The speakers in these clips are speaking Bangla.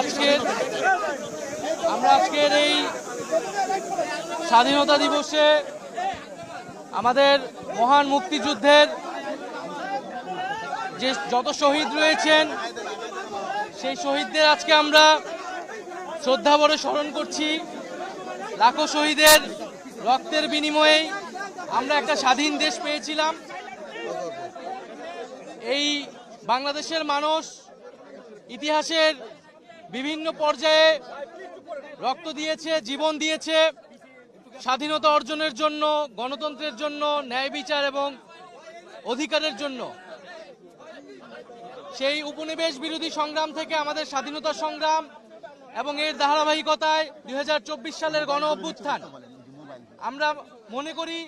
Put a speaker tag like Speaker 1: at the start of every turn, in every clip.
Speaker 1: আজকের আমরা আজকের এই স্বাধীনতা দিবসে আমাদের মহান মুক্তিযুদ্ধের যে যত শহীদ রয়েছেন, সেই শহীদদের আজকে আমরা শ্রদ্ধাভরে স্মরণ করছি। লাখো শহীদের রক্তের বিনিময়ে আমরা একটা স্বাধীন দেশ পেয়েছিলাম। এই বাংলাদেশের মানুষ ইতিহাসের বিভিন্ন পর্যায়ে রক্ত দিয়েছে, জীবন দিয়েছে, স্বাধীনতা অর্জনের জন্য, গণতন্ত্রের জন্য, ন্যায় বিচার এবং অধিকারের জন্য। সেই উপনিবেশ বিরোধী সংগ্রাম থেকে আমাদের স্বাধীনতা সংগ্রাম এবং এর ধারাবাহিকতায় দুই হাজার চব্বিশ সালের গণ অভ্যুত্থান। আমরা মনে করি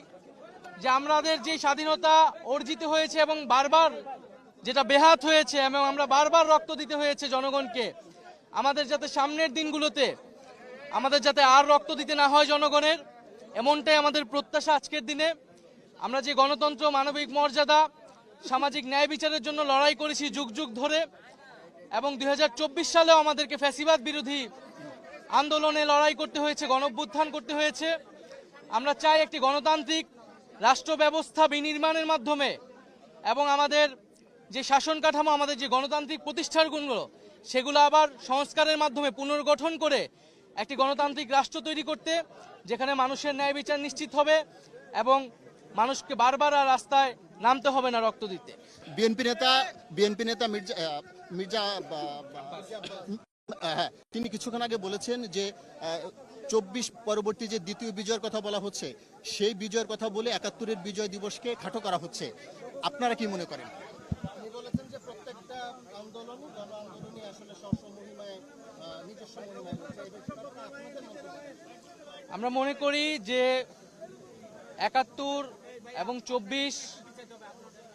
Speaker 1: যে আমাদের যে স্বাধীনতা অর্জিত হয়েছে এবং বারবার যেটা বেহাত হয়েছে এবং আমরা বারবার রক্ত দিতে হয়েছে জনগণকে আমাদের যাতে সামনের দিনগুলোতে, আমাদের যাতে আর রক্ত দিতে না হয় জনগণের, এমনটাই আমাদের প্রত্যাশা আজকের দিনে। আমরা যে গণতন্ত্র, মানবিক মর্যাদা, সামাজিক ন্যায় বিচারের জন্য লড়াই করেছি যুগ যুগ ধরে, এবং দু হাজার চব্বিশ সালেও আমাদেরকে ফ্যাসিবাদ বিরোধী আন্দোলনে লড়াই করতে হয়েছে, গণভ্যুত্থান করতে হয়েছে। আমরা চাই একটি গণতান্ত্রিক রাষ্ট্র ব্যবস্থা বিনির্মাণের মাধ্যমে, এবং আমাদের যে শাসন কাঠামো, আমাদের যে গণতান্ত্রিক প্রতিষ্ঠানগুলো সেগুলো আবার সংস্কারের মাধ্যমে পুনর্গঠন করে একটি গণতান্ত্রিক রাষ্ট্র তৈরি করতে যেখানে মানুষের ন্যায় বিচার নিশ্চিত হবে এবং মানুষকে বারবার আর রাস্তায় নামতে হবে না রক্ত দিতে।
Speaker 2: বিএনপি নেতা বিএনপি নেতা মির্জা মির্জা হ্যাঁ, তিনি কিছুক্ষণ আগে বলেছেন যে চব্বিশ পরবর্তী যে দ্বিতীয় বিজয়ের কথা বলা হচ্ছে সেই বিজয়ের কথা বলে একাত্তরের বিজয় দিবসকে খাটো করা হচ্ছে। আপনারা কি মনে করেন?
Speaker 1: আমরা মনে করি যে একাত্তর এবং চব্বিশ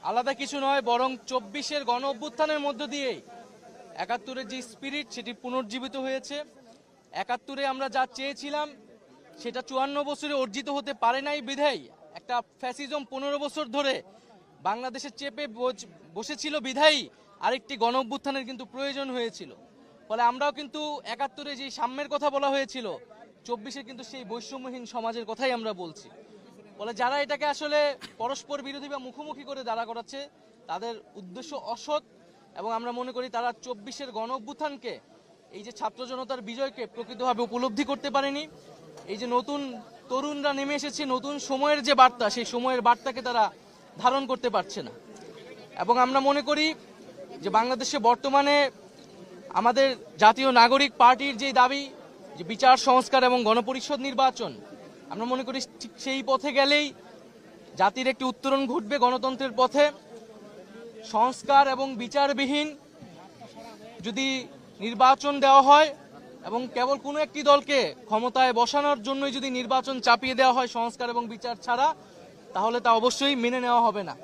Speaker 1: আলাদা কিছু নয়, বরং চব্বিশের গণ অভ্যুত্থানের মধ্য দিয়েই একাত্তরের যে স্পিরিট সেটি পুনর্জীবিত হয়েছে। একাত্তরে আমরা যা চেয়েছিলাম, সেটা চুয়ান্ন বছরে অর্জিত হতে পারে নাই বিধায়। একটা ফ্যাসিজম পনেরো বছর ধরে বাংলাদেশে চেপে বস- বসেছিল বিধায়ী। আরেকটি গণ অভ্যুত্থানের কিন্তু প্রয়োজন হয়েছিল। ফলে আমরাও কিন্তু একাত্তরে যে সাম্যের কথা বলা হয়েছিল চব্বিশে কিন্তু সেই বৈষম্যহীন সমাজের কথাই আমরা বলছি। ফলে যারা এটাকে আসলে পরস্পর বিরোধী বা মুখোমুখি করে দাঁড়া করাচ্ছে, তাদের উদ্দেশ্য অসৎ এবং আমরা মনে করি তারা চব্বিশের গণ অভ্যুত্থানকে এই যে ছাত্র জনতার বিজয়কে প্রকৃতভাবে উপলব্ধি করতে পারেনি। এই যে নতুন তরুণরা নেমে এসেছে, নতুন সময়ের যে বার্তা, সেই সময়ের বার্তাকে তারা ধারণ করতে পারছে না। এবং আমরা মনে করি যে বাংলাদেশে বর্তমানে আমাদের জাতীয় নাগরিক পার্টির যে দাবি, যে বিচার, সংস্কার এবং গণপরিষদ নির্বাচন, আমরা মনে করি ঠিক সেই পথে গেলেই জাতির একটি উত্তরণ ঘটবে গণতন্ত্রের পথে। সংস্কার এবং বিচারবিহীন যদি নির্বাচন দেওয়া হয় এবং কেবল কোনো একটি দলকে ক্ষমতায় বসানোর জন্যই যদি নির্বাচন চাপিয়ে দেওয়া হয় সংস্কার এবং বিচার ছাড়া, তাহলে তা অবশ্যই মেনে নেওয়া হবে না।